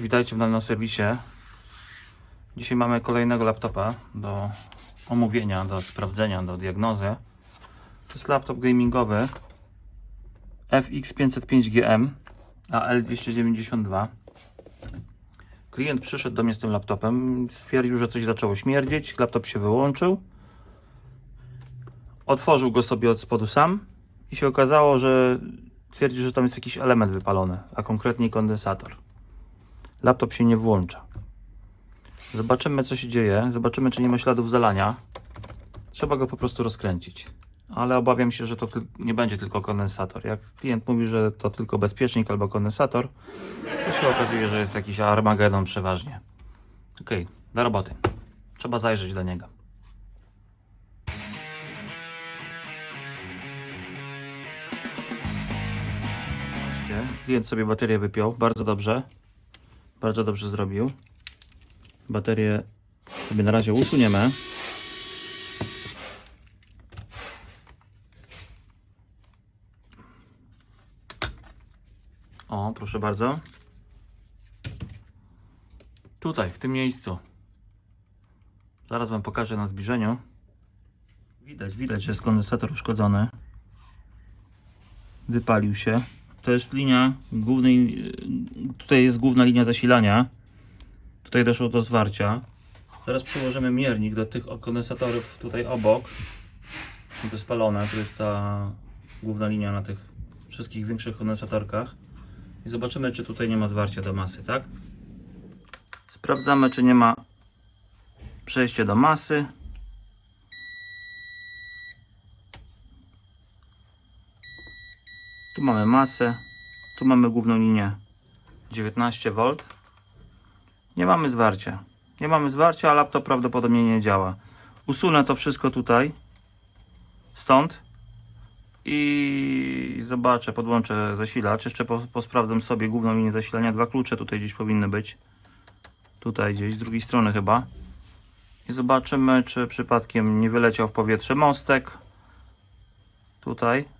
Witajcie w nowym serwisie. Dzisiaj mamy kolejnego laptopa do omówienia, do sprawdzenia, do diagnozy. To jest laptop gamingowy FX505GM AL292. Klient przyszedł do mnie z tym laptopem, stwierdził, że coś zaczęło śmierdzieć, laptop się wyłączył. Otworzył go sobie od spodu sam i się okazało, że twierdzi, że tam jest jakiś element wypalony, a konkretnie kondensator laptop się nie włącza. Zobaczymy, co się dzieje. Zobaczymy, czy nie ma śladów zalania. Trzeba go po prostu rozkręcić. Ale obawiam się, że to nie będzie tylko kondensator. Jak klient mówi, że to tylko bezpiecznik albo kondensator, to się okazuje, że jest jakiś Armagedon przeważnie. Ok, do roboty. Trzeba zajrzeć do niego. Klient sobie baterię wypiął, bardzo dobrze. Bardzo dobrze zrobił. Baterię sobie na razie usuniemy. O, proszę bardzo. Tutaj, w tym miejscu. Zaraz Wam pokażę na zbliżeniu. Widać, widać, że jest kondensator uszkodzony. Wypalił się. To jest linia głównej. Tutaj jest główna linia zasilania. Tutaj doszło do zwarcia. Teraz przyłożymy miernik do tych kondensatorów tutaj obok. Są te spalone. Tu jest ta główna linia na tych wszystkich większych kondensatorkach. I zobaczymy, czy tutaj nie ma zwarcia do masy, tak? Sprawdzamy, czy nie ma przejścia do masy. Mamy masę, tu mamy główną linię 19V. Nie mamy zwarcia. Nie mamy zwarcia, a laptop prawdopodobnie nie działa. Usunę to wszystko tutaj, stąd i zobaczę, podłączę zasilacz. Jeszcze po, posprawdzam sobie główną linię zasilania. Dwa klucze tutaj gdzieś powinny być. Tutaj gdzieś, z drugiej strony chyba. I zobaczymy, czy przypadkiem nie wyleciał w powietrze mostek. Tutaj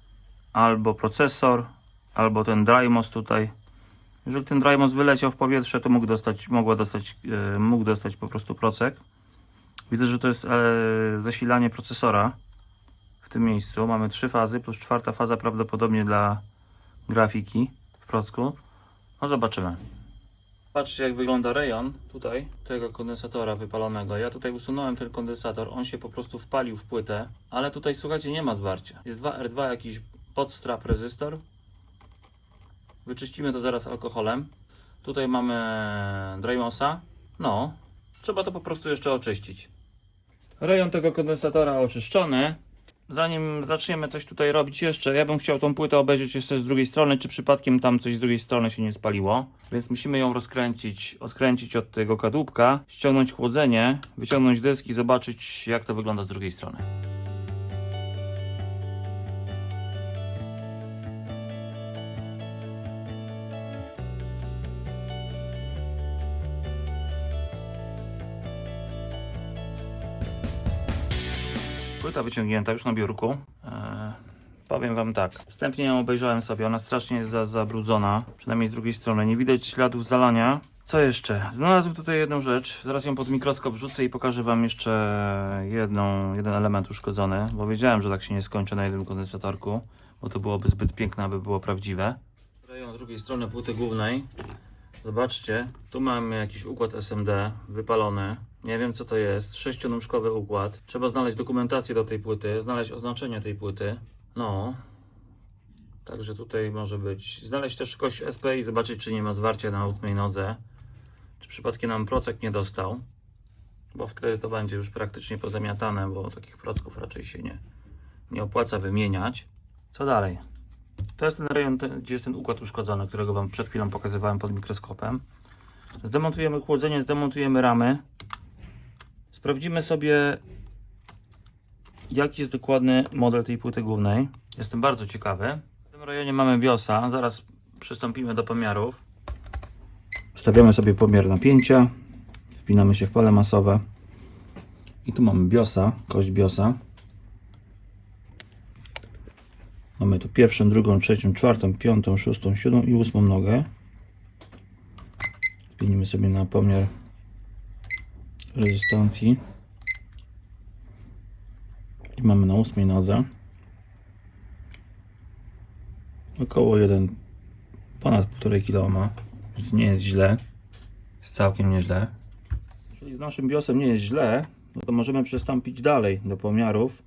albo procesor, albo ten DryMOS tutaj. Jeżeli ten DryMOS wyleciał w powietrze, to mógł dostać, mogła dostać, e, mógł dostać po prostu procek. Widzę, że to jest e, zasilanie procesora w tym miejscu. Mamy trzy fazy, plus czwarta faza prawdopodobnie dla grafiki w procku. No zobaczymy. Patrzcie jak wygląda rejon tutaj tego kondensatora wypalonego. Ja tutaj usunąłem ten kondensator, on się po prostu wpalił w płytę, ale tutaj słuchajcie nie ma zwarcia. Jest 2R2 jakiś podstrap rezystor. Wyczyścimy to zaraz alkoholem. Tutaj mamy Drymosa. No, trzeba to po prostu jeszcze oczyścić. Rejon tego kondensatora oczyszczony. Zanim zaczniemy coś tutaj robić jeszcze, ja bym chciał tą płytę obejrzeć jeszcze z drugiej strony, czy przypadkiem tam coś z drugiej strony się nie spaliło. Więc musimy ją rozkręcić, odkręcić od tego kadłubka, ściągnąć chłodzenie, wyciągnąć dysk i zobaczyć jak to wygląda z drugiej strony. Płyta wyciągnięta już na biurku. Eee, powiem Wam tak. Wstępnie ją obejrzałem sobie. Ona strasznie jest za, zabrudzona. Przynajmniej z drugiej strony. Nie widać śladów zalania. Co jeszcze? Znalazłem tutaj jedną rzecz. Zaraz ją pod mikroskop wrzucę i pokażę Wam jeszcze jedną, jeden element uszkodzony. Bo wiedziałem, że tak się nie skończy na jednym kondensatorku. Bo to byłoby zbyt piękne, aby było prawdziwe. Rejon z drugiej strony płyty głównej. Zobaczcie, tu mamy jakiś układ SMD wypalony. Nie wiem co to jest. Sześcionóżkowy układ. Trzeba znaleźć dokumentację do tej płyty, znaleźć oznaczenie tej płyty. No. Także tutaj może być. Znaleźć też kość SP i zobaczyć, czy nie ma zwarcia na ósmej nodze. Czy przypadkiem nam procek nie dostał. Bo wtedy to będzie już praktycznie pozamiatane, bo takich procków raczej się nie, nie opłaca wymieniać. Co dalej? To jest ten rejon, gdzie jest ten układ uszkodzony, którego Wam przed chwilą pokazywałem pod mikroskopem. Zdemontujemy chłodzenie, zdemontujemy ramy. Sprawdzimy sobie, jaki jest dokładny model tej płyty głównej. Jestem bardzo ciekawy. W tym rejonie mamy BIOSa. Zaraz przystąpimy do pomiarów. Stawiamy sobie pomiar napięcia. Wpinamy się w pole masowe. I tu mamy BIOSa, kość BIOSa. Mamy tu pierwszą, drugą, trzecią, czwartą, piątą, szóstą, siódmą i ósmą nogę. Zmienimy sobie na pomiar rezystancji. I mamy na ósmej nodze. Około 1, ponad 1,5 kg więc nie jest źle. Jest całkiem nieźle. Jeżeli z naszym biosem nie jest źle, no to możemy przystąpić dalej do pomiarów.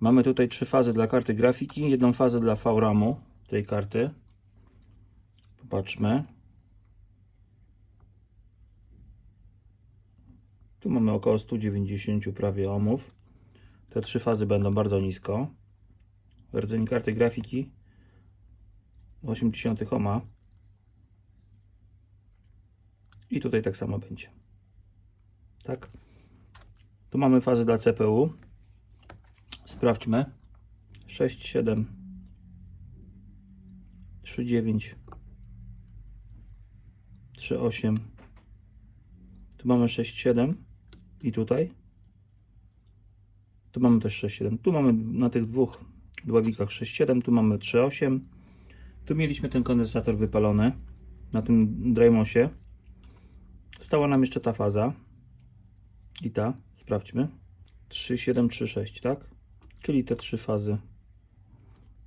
Mamy tutaj trzy fazy dla karty grafiki, jedną fazę dla VRAMu tej karty. Popatrzmy. Tu mamy około 190 prawie ohmów. Te trzy fazy będą bardzo nisko. W rdzeniu karty grafiki 80 ohma. I tutaj tak samo będzie. Tak. Tu mamy fazę dla CPU. Sprawdźmy. 6, 7, 3, 9, 3, 8. Tu mamy 6, 7 i tutaj. Tu mamy też 6, 7. Tu mamy na tych dwóch dławikach 6, 7. Tu mamy 3, 8. Tu mieliśmy ten kondensator wypalony na tym Draymosie. Stała nam jeszcze ta faza. I ta, sprawdźmy. 3, 7, 3, 6, tak? Czyli te trzy fazy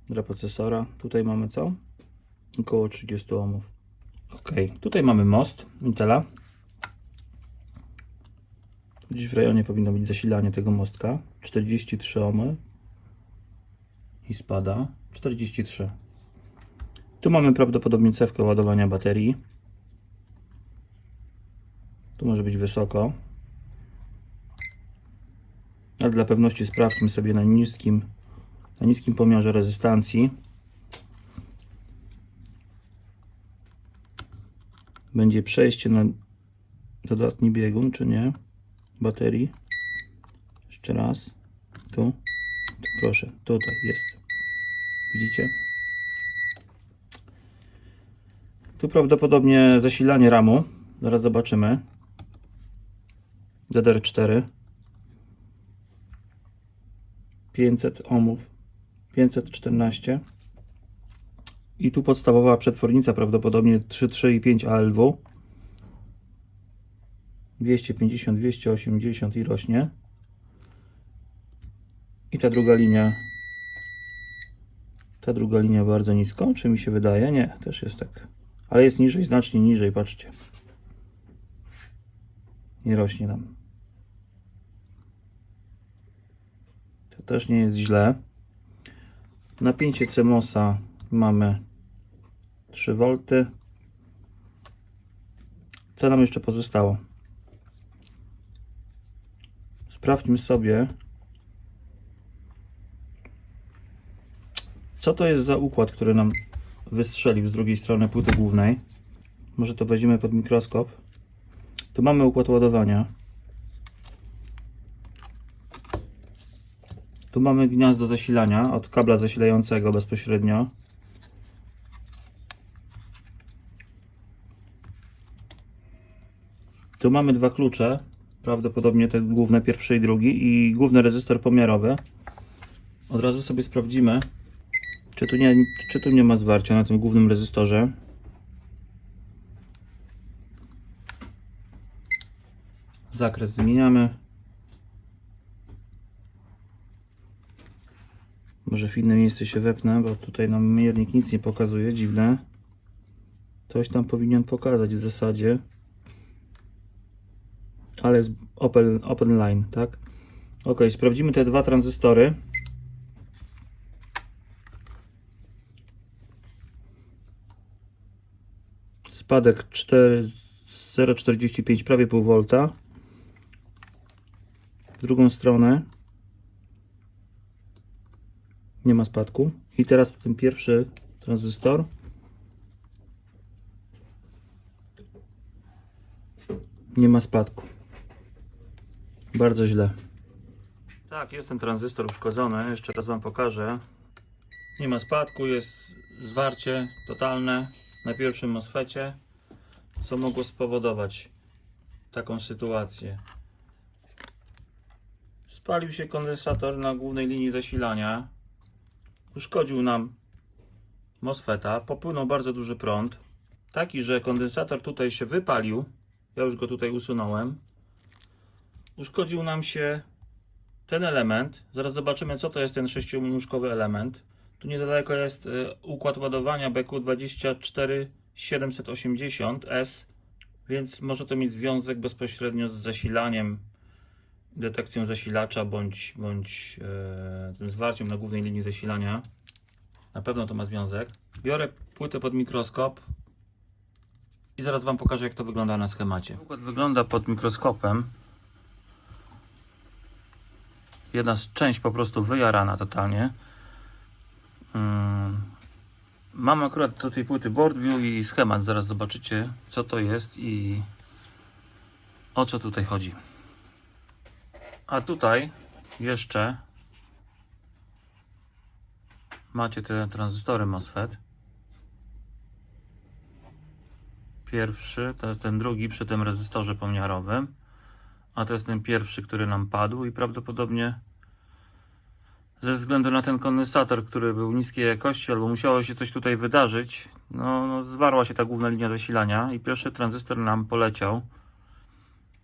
dla procesora. Tutaj mamy co? Około 30 ohmów. Ok, tutaj mamy most Intela. Gdzieś w rejonie powinno być zasilanie tego mostka. 43 ohmy. I spada. 43. Tu mamy prawdopodobnie cewkę ładowania baterii. Tu może być wysoko. Ale dla pewności sprawdźmy sobie na niskim, na niskim pomiarze rezystancji. Będzie przejście na dodatni biegun, czy nie? Baterii. Jeszcze raz. Tu. tu proszę, tutaj jest. Widzicie? Tu prawdopodobnie zasilanie ramu. Zaraz zobaczymy. DDR4. 500 ohmów 514 i tu podstawowa przetwornica prawdopodobnie 3,3 i 5 ALW 250, 280 i rośnie i ta druga linia ta druga linia bardzo nisko, czy mi się wydaje? Nie, też jest tak ale jest niżej, znacznie niżej, patrzcie nie rośnie nam To też nie jest źle. Napięcie CMOSa mamy 3 V. Co nam jeszcze pozostało? Sprawdźmy sobie, co to jest za układ, który nam wystrzelił z drugiej strony płyty głównej. Może to weźmiemy pod mikroskop. Tu mamy układ ładowania. Tu mamy gniazdo zasilania od kabla zasilającego bezpośrednio. Tu mamy dwa klucze, prawdopodobnie te główne, pierwszy i drugi i główny rezystor pomiarowy. Od razu sobie sprawdzimy, czy tu nie, czy tu nie ma zwarcia na tym głównym rezystorze. Zakres zmieniamy. Może w inne miejsce się wepnę, bo tutaj nam miernik nic nie pokazuje, dziwne. Coś tam powinien pokazać w zasadzie. Ale jest open, open line, tak? Ok, sprawdzimy te dwa tranzystory. Spadek 4 0,45, prawie pół volta. W drugą stronę nie ma spadku. I teraz ten pierwszy tranzystor. Nie ma spadku. Bardzo źle. Tak, jest ten tranzystor uszkodzony. Jeszcze raz Wam pokażę. Nie ma spadku, jest zwarcie totalne na pierwszym MOSFETie, co mogło spowodować taką sytuację. Spalił się kondensator na głównej linii zasilania uszkodził nam MOSFETA, popłynął bardzo duży prąd. taki, że kondensator tutaj się wypalił. Ja już go tutaj usunąłem. Uszkodził nam się ten element. Zaraz zobaczymy, co to jest ten sześciominuszkowy element. Tu niedaleko jest y, układ ładowania BQ24780S, więc może to mieć związek bezpośrednio z zasilaniem, detekcją zasilacza bądź, bądź e, tym zwarciem na głównej linii zasilania. Na pewno to ma związek. Biorę płytę pod mikroskop i zaraz Wam pokażę, jak to wygląda na schemacie. Układ wygląda pod mikroskopem. Jedna z część po prostu wyjarana totalnie. Mm. Mam akurat do tej płyty board view i schemat. Zaraz zobaczycie, co to jest i o co tutaj chodzi. A tutaj jeszcze macie te tranzystory MOSFET. Pierwszy, to jest ten drugi przy tym rezystorze pomiarowym. A to jest ten pierwszy, który nam padł i prawdopodobnie ze względu na ten kondensator, który był niskiej jakości, albo musiało się coś tutaj wydarzyć, no, no zwarła się ta główna linia zasilania i pierwszy tranzystor nam poleciał.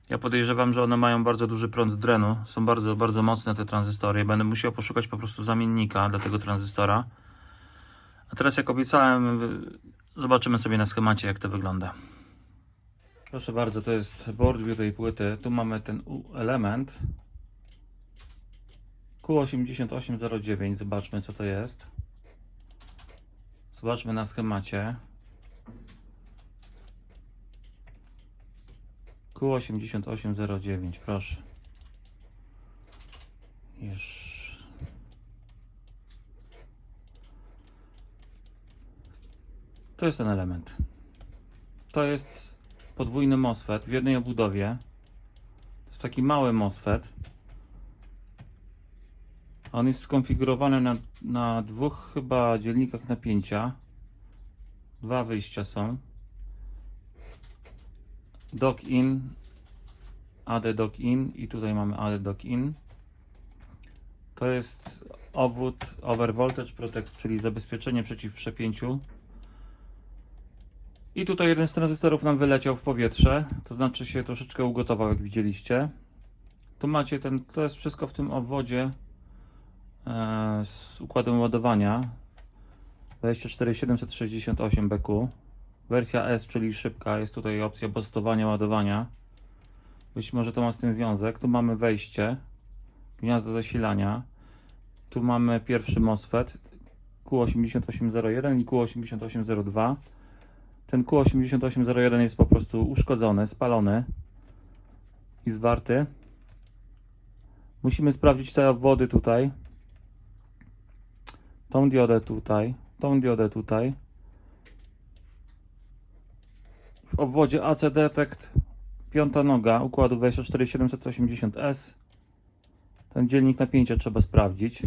Ja podejrzewam, że one mają bardzo duży prąd drenu. Są bardzo, bardzo mocne te tranzystory. Będę musiał poszukać po prostu zamiennika dla tego tranzystora. A teraz, jak obiecałem, zobaczymy sobie na schemacie, jak to wygląda. Proszę bardzo, to jest board view tej płyty. Tu mamy ten element. Q8809. Zobaczmy, co to jest. Zobaczmy na schemacie. Q8809, proszę. Już. To jest ten element. To jest podwójny MOSFET w jednej obudowie. To jest taki mały MOSFET. On jest skonfigurowany na, na dwóch chyba dzielnikach napięcia. Dwa wyjścia są. Dock in, AD dock in i tutaj mamy AD dock in. To jest obwód over voltage protect, czyli zabezpieczenie przeciw przepięciu. I tutaj jeden z tranzystorów nam wyleciał w powietrze, to znaczy się troszeczkę ugotował, jak widzieliście. Tu macie ten, to jest wszystko w tym obwodzie e, z układem ładowania 24768 BQ. Wersja S, czyli szybka, jest tutaj opcja postowania ładowania. Być może to ma z tym związek. Tu mamy wejście, gniazdo zasilania. Tu mamy pierwszy MOSFET Q8801 i Q8802. Ten Q8801 jest po prostu uszkodzony, spalony i zwarty. Musimy sprawdzić te obwody tutaj. Tą diodę tutaj, tą diodę tutaj. W obwodzie AC Detect piąta noga układu 24780S. Ten dzielnik napięcia trzeba sprawdzić.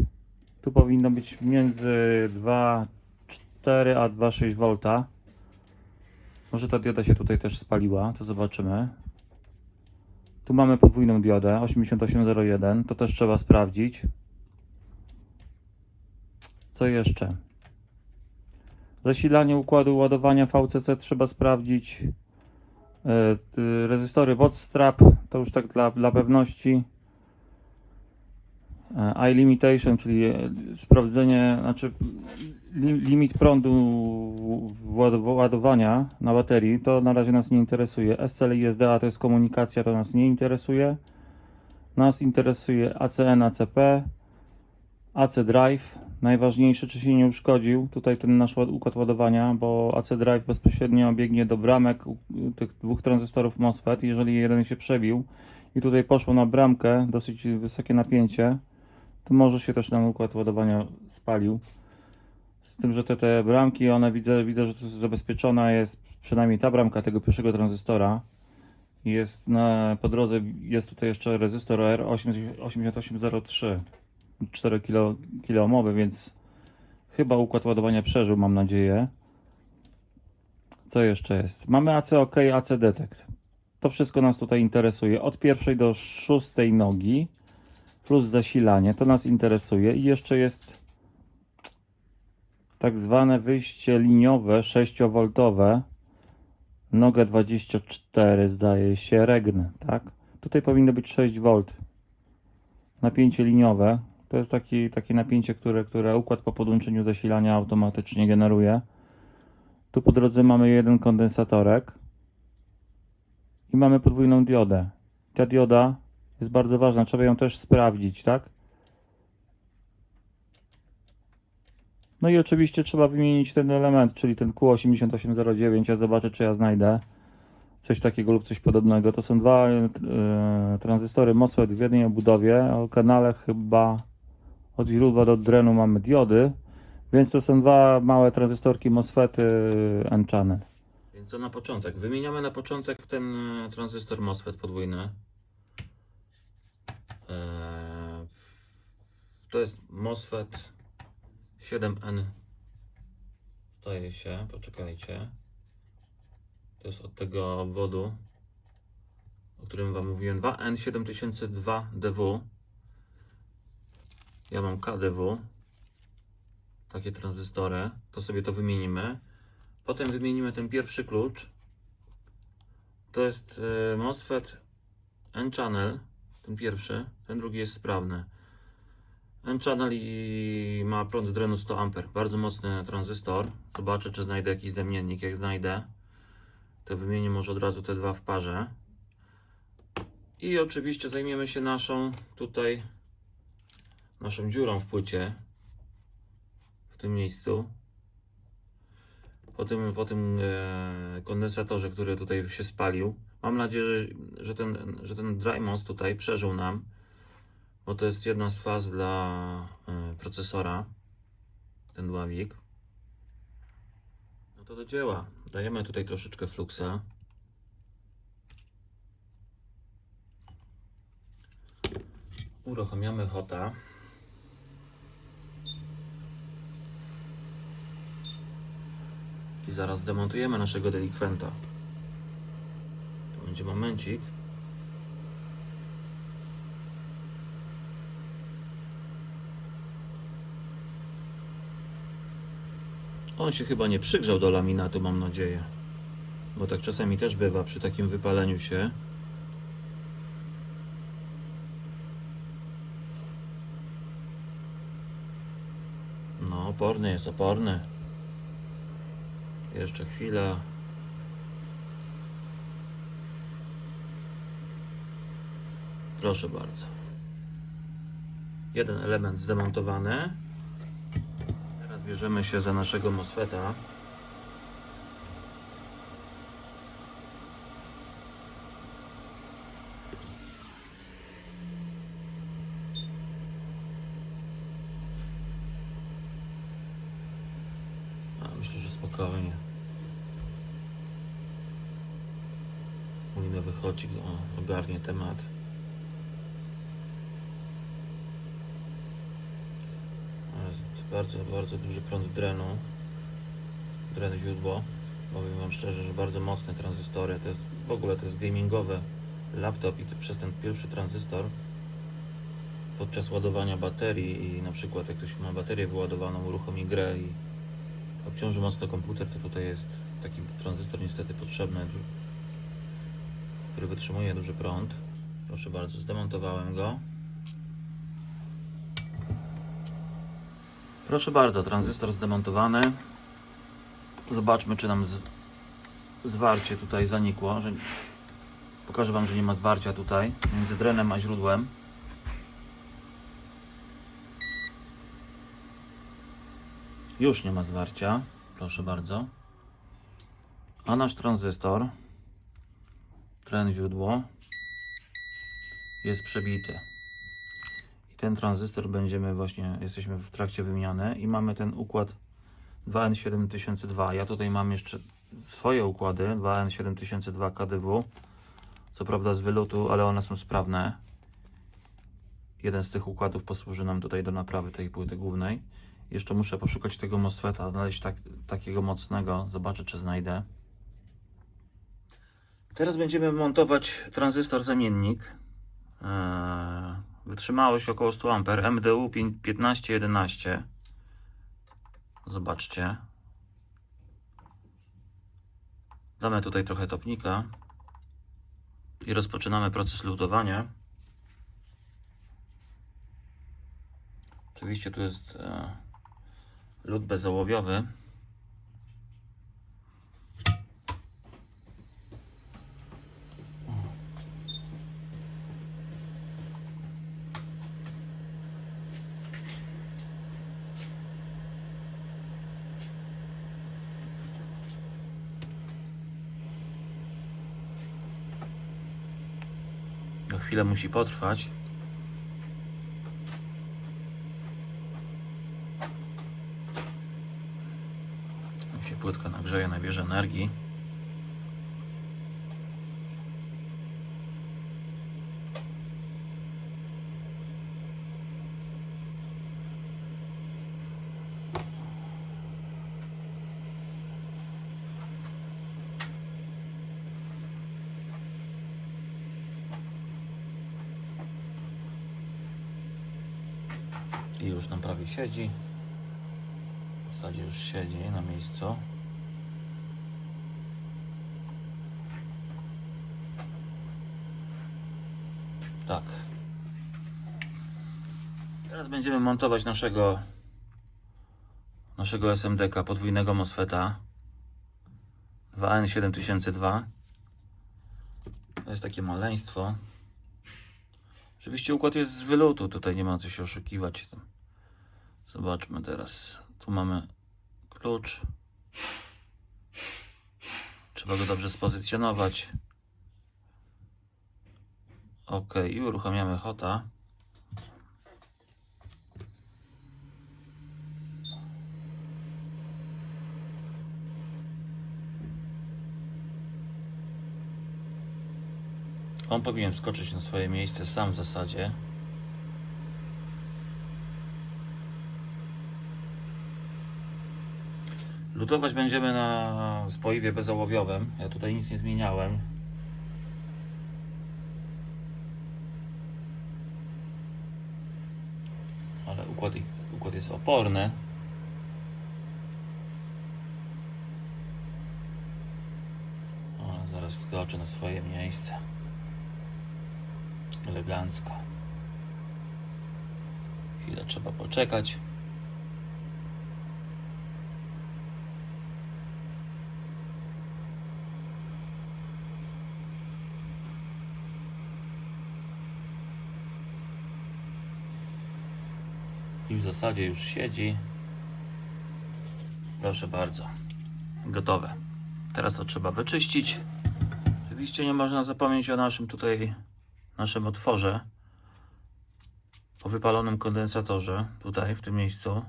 Tu powinno być między 2,4 a 2,6 V. Może ta dioda się tutaj też spaliła, to zobaczymy. Tu mamy podwójną diodę 8801, to też trzeba sprawdzić. Co jeszcze? Zasilanie układu ładowania VCC trzeba sprawdzić. E, Rezystory bootstrap, to już tak dla, dla pewności. E, iLimitation, czyli e, sprawdzenie, znaczy limit prądu ładowania na baterii, to na razie nas nie interesuje. SCL i SDA to jest komunikacja, to nas nie interesuje. Nas interesuje ACN, ACP, AC Drive. Najważniejsze, czy się nie uszkodził. Tutaj ten nasz ład- układ ładowania, bo AC Drive bezpośrednio biegnie do bramek tych dwóch tranzystorów MOSFET. Jeżeli jeden się przebił i tutaj poszło na bramkę dosyć wysokie napięcie, to może się też nam układ ładowania spalił. Z tym, że te, te bramki, one widzę, widzę, że jest zabezpieczona jest przynajmniej ta bramka tego pierwszego tranzystora. Jest na, po drodze jest tutaj jeszcze rezystor R8803 4 kilo, kilo omowy, więc chyba układ ładowania przeżył, mam nadzieję. Co jeszcze jest? Mamy AC OK, AC Detect. To wszystko nas tutaj interesuje. Od pierwszej do szóstej nogi plus zasilanie, to nas interesuje. I jeszcze jest tak zwane wyjście liniowe 6V nogę 24 zdaje się, regn, tak? Tutaj powinno być 6 V. Napięcie liniowe. To jest taki, takie napięcie, które, które układ po podłączeniu zasilania automatycznie generuje. Tu po drodze mamy jeden kondensatorek i mamy podwójną diodę. Ta dioda jest bardzo ważna, trzeba ją też sprawdzić, tak? No i oczywiście trzeba wymienić ten element, czyli ten Q8809. Ja zobaczę, czy ja znajdę coś takiego lub coś podobnego. To są dwa e, tranzystory MOSFET w jednej obudowie. O kanale chyba od źródła do drenu mamy diody, więc to są dwa małe tranzystorki MOSFETy N-channel. Więc co na początek? Wymieniamy na początek ten e, tranzystor MOSFET podwójny. To jest MOSFET 7N. Staje się, poczekajcie. To jest od tego obwodu, o którym Wam mówiłem. 2N7002DW. Ja mam KDW. Takie tranzystory. To sobie to wymienimy. Potem wymienimy ten pierwszy klucz. To jest e, MOSFET N-channel. Ten pierwszy. Ten drugi jest sprawny. N-channel i ma prąd drenu 100 A. Bardzo mocny tranzystor. Zobaczę, czy znajdę jakiś zamiennik. Jak znajdę, to wymienię może od razu te dwa w parze. I oczywiście zajmiemy się naszą tutaj naszą dziurą w płycie w tym miejscu. Po tym, po tym e, kondensatorze, który tutaj się spalił. Mam nadzieję, że, że, ten, że ten Drymos tutaj przeżył nam, bo to jest jedna z faz dla e, procesora, ten dławik. No to do dzieła. Dajemy tutaj troszeczkę fluksa. Uruchamiamy hota. I zaraz demontujemy naszego delikwenta. To będzie momencik. On się chyba nie przygrzał do laminatu, mam nadzieję. Bo tak czasami też bywa przy takim wypaleniu się. No, oporny jest, oporny. Jeszcze chwila. Proszę bardzo. Jeden element zdemontowany. Bierzemy się za naszego MOSFETA. A, myślę, że spokojnie. Mój nowy chocik o, ogarnie temat. To Jest bardzo, bardzo duży prąd drenu. Dren źródło. Powiem Wam szczerze, że bardzo mocne tranzystory. To jest w ogóle to jest gamingowy laptop i to przez ten pierwszy tranzystor podczas ładowania baterii i na przykład jak ktoś ma baterię wyładowaną, uruchomi grę i obciąży mocno komputer, to tutaj jest taki tranzystor niestety potrzebny, który wytrzymuje duży prąd. Proszę bardzo, zdemontowałem go. Proszę bardzo, tranzystor zdemontowany. Zobaczmy, czy nam z... zwarcie tutaj zanikło. Że... Pokażę Wam, że nie ma zwarcia tutaj między drenem a źródłem. Już nie ma zwarcia, proszę bardzo. A nasz tranzystor, tlen źródło, jest przebity. Ten tranzystor będziemy właśnie, jesteśmy w trakcie wymiany i mamy ten układ 2N7002. Ja tutaj mam jeszcze swoje układy 2N7002 KDW. Co prawda z wylotu, ale one są sprawne. Jeden z tych układów posłuży nam tutaj do naprawy tej płyty głównej. Jeszcze muszę poszukać tego MOSFETA, znaleźć tak, takiego mocnego. Zobaczę, czy znajdę. Teraz będziemy montować tranzystor zamiennik. Eee, wytrzymałość około 100 A, MDU 1511. Zobaczcie. Damy tutaj trochę topnika i rozpoczynamy proces lutowania. Oczywiście tu jest e, lód bezołowiowy. Chwilę musi potrwać. Jak się płytka nagrzeje, nabierze energii. I już nam prawie siedzi. W zasadzie już siedzi na miejscu. Tak. Teraz będziemy montować naszego naszego SMDK podwójnego MOSFETA 2N7002. To jest takie maleństwo. Oczywiście układ jest z wylotu, tutaj nie ma co się oszukiwać. Zobaczmy teraz. Tu mamy klucz. Trzeba go dobrze spozycjonować. Ok, i uruchamiamy hota. On powinien wskoczyć na swoje miejsce sam w zasadzie. Lutować będziemy na spoiwie bezołowiowym. Ja tutaj nic nie zmieniałem. Ale układ, układ jest oporny. O, zaraz wskoczy na swoje miejsce. Elegancko. Chwilę trzeba poczekać. W zasadzie już siedzi. Proszę bardzo. Gotowe. Teraz to trzeba wyczyścić. Oczywiście nie można zapomnieć o naszym tutaj naszym otworze o wypalonym kondensatorze tutaj w tym miejscu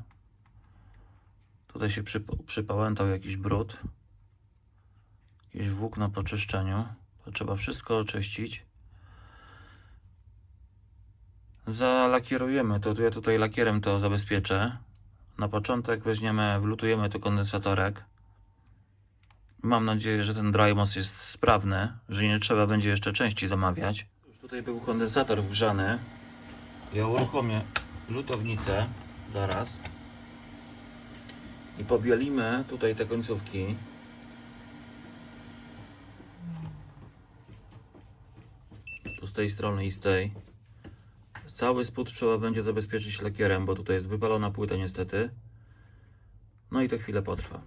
tutaj się przyp- przypałętał jakiś brud jakieś włókna po czyszczeniu to trzeba wszystko oczyścić zalakierujemy to ja tutaj lakierem to zabezpieczę na początek weźmiemy, wlutujemy tu kondensatorek Mam nadzieję, że ten drymos jest sprawny, że nie trzeba będzie jeszcze części zamawiać. Już tutaj był kondensator wgrzany. Ja uruchomię lutownicę zaraz. I pobielimy tutaj te końcówki. Tu z tej strony i z tej. Cały spód trzeba będzie zabezpieczyć lakierem, bo tutaj jest wypalona płyta niestety. No i to chwilę potrwa.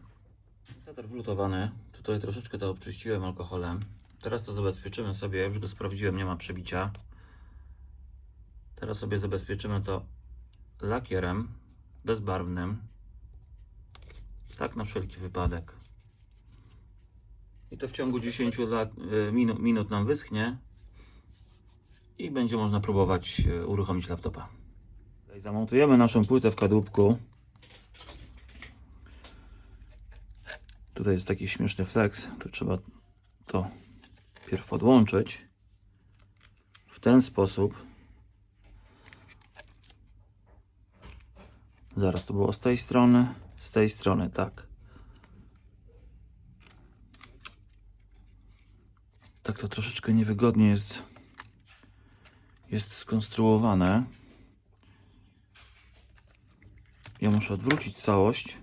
Kondensator wlutowany. Tutaj troszeczkę to obczyściłem alkoholem. Teraz to zabezpieczymy sobie. Ja już go sprawdziłem, nie ma przebicia. Teraz sobie zabezpieczymy to lakierem bezbarwnym. Tak na wszelki wypadek. I to w ciągu 10 lat, y, minut nam wyschnie. I będzie można próbować y, uruchomić laptopa. Zamontujemy naszą płytę w kadłubku. Tutaj jest taki śmieszny flex, trzeba to pierw podłączyć w ten sposób. Zaraz to było z tej strony, z tej strony, tak. Tak to troszeczkę niewygodnie jest, jest skonstruowane. Ja muszę odwrócić całość.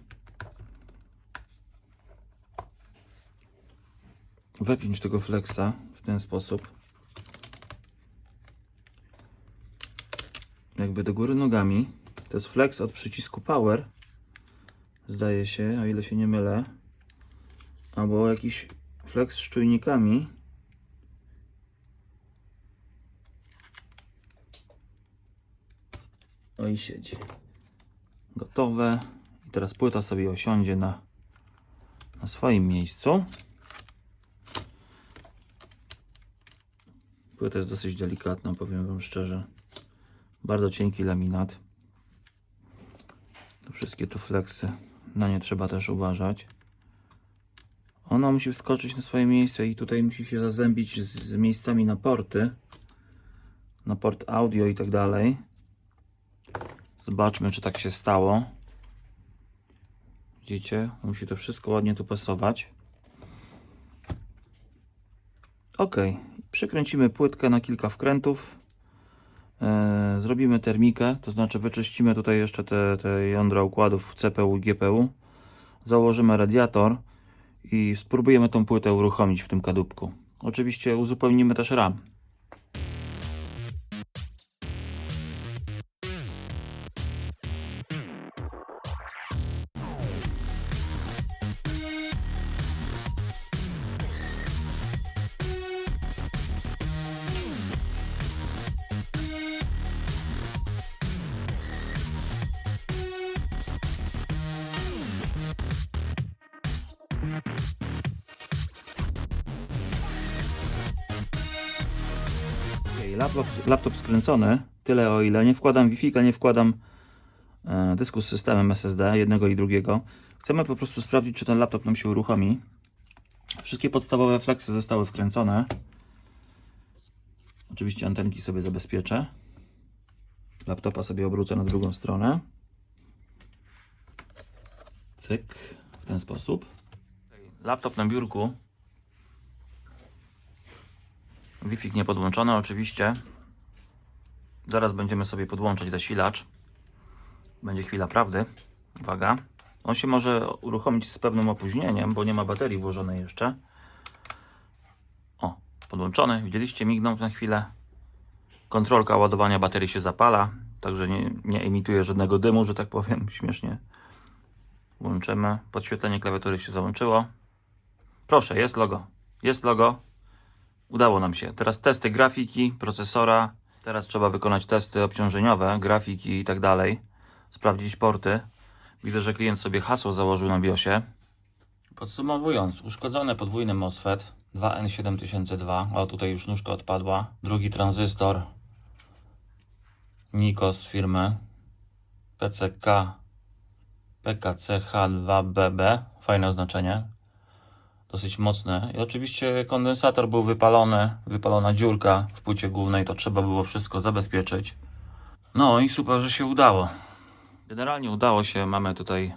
wepiąć tego flexa w ten sposób. Jakby do góry nogami. To jest flex od przycisku power. Zdaje się, o ile się nie mylę. Albo jakiś flex z czujnikami. No i siedzi. Gotowe. I teraz płyta sobie osiądzie na, na swoim miejscu. Płyta jest dosyć delikatna, powiem Wam szczerze. Bardzo cienki laminat. To wszystkie tu flexy. Na nie trzeba też uważać. Ona musi wskoczyć na swoje miejsce i tutaj musi się zazębić z, z miejscami na porty. Na port audio i tak dalej. Zobaczmy, czy tak się stało. Widzicie? Musi to wszystko ładnie tu pasować. Ok. Przykręcimy płytkę na kilka wkrętów. E, zrobimy termikę, to znaczy wyczyścimy tutaj jeszcze te, te jądra układów CPU i GPU. Założymy radiator i spróbujemy tą płytę uruchomić w tym kadłubku. Oczywiście uzupełnimy też RAM. Laptop, skręcony, tyle o ile nie wkładam Wi-Fi, nie wkładam e, dysku z systemem SSD, jednego i drugiego. Chcemy po prostu sprawdzić, czy ten laptop nam się uruchomi. Wszystkie podstawowe flexy zostały wkręcone. Oczywiście antenki sobie zabezpieczę. Laptopa sobie obrócę na drugą stronę. Cyk, w ten sposób. Laptop na biurku. Wi-Fi nie podłączony oczywiście. Zaraz będziemy sobie podłączać zasilacz. Będzie chwila prawdy. Uwaga. On się może uruchomić z pewnym opóźnieniem, bo nie ma baterii włożonej jeszcze. O, podłączony. Widzieliście, mignął na chwilę. Kontrolka ładowania baterii się zapala, także nie, nie emituje żadnego dymu, że tak powiem, śmiesznie. Włączymy. Podświetlenie klawiatury się załączyło. Proszę, jest logo. Jest logo. Udało nam się. Teraz testy grafiki, procesora. Teraz trzeba wykonać testy obciążeniowe, grafiki i tak dalej. Sprawdzić porty. Widzę, że klient sobie hasło założył na BIOSie. Podsumowując, uszkodzony podwójny MOSFET 2N7002. O, tutaj już nóżka odpadła. Drugi tranzystor Nikos firmy PCK PKCH2BB. Fajne oznaczenie dosyć mocne. I oczywiście kondensator był wypalony, wypalona dziurka w płycie głównej, to trzeba było wszystko zabezpieczyć. No i super, że się udało. Generalnie udało się, mamy tutaj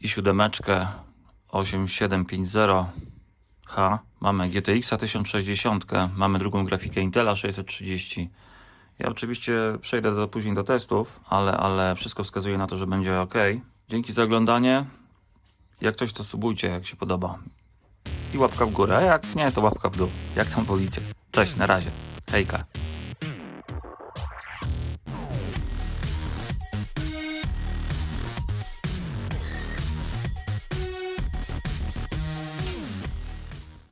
i siódemeczkę 8750H, mamy GTX 1060, mamy drugą grafikę Intela 630. Ja oczywiście przejdę do, później do testów, ale, ale wszystko wskazuje na to, że będzie ok. Dzięki za oglądanie. Jak coś to subujcie, jak się podoba. I łapka w górę, a jak nie, to łapka w dół. Jak tam wolicie. Cześć, na razie. Hejka.